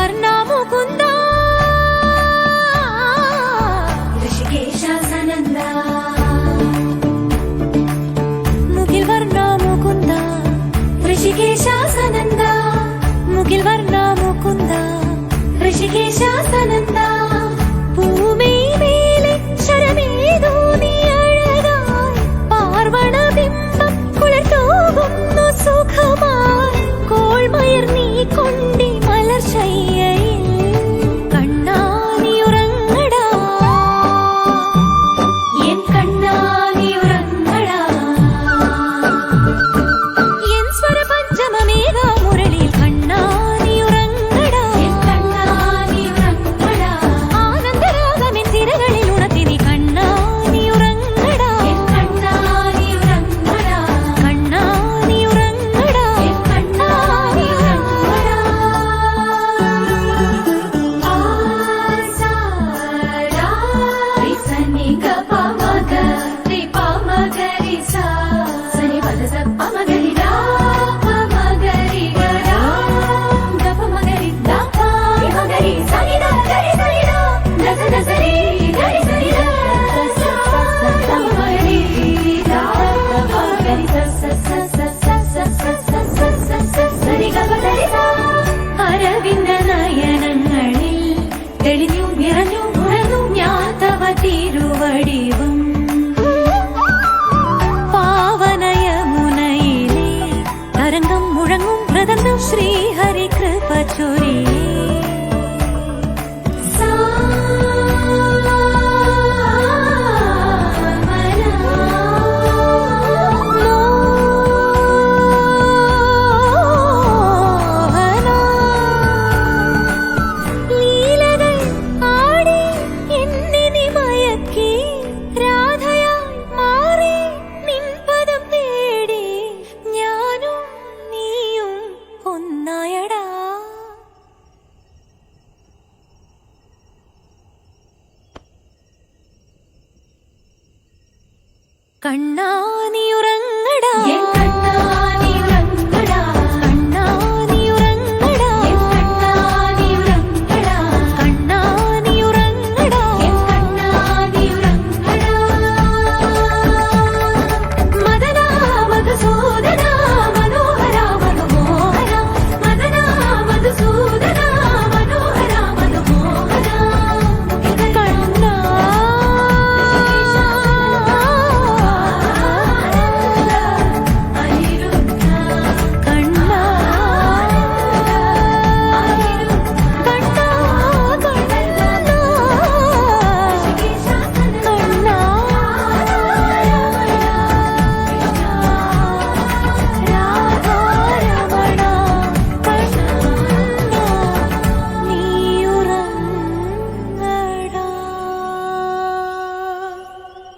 i'm താരവിന്ദ നയനങ്ങളിൽ തെളിഞ്ഞും നിറഞ്ഞും ഉറങ്ങും ഞാൻ തിരുവടിവും. തരംഗം മുഴങ്ങും ശ്രീഹരി കൃപ ചൊരിയും. கண்ணானே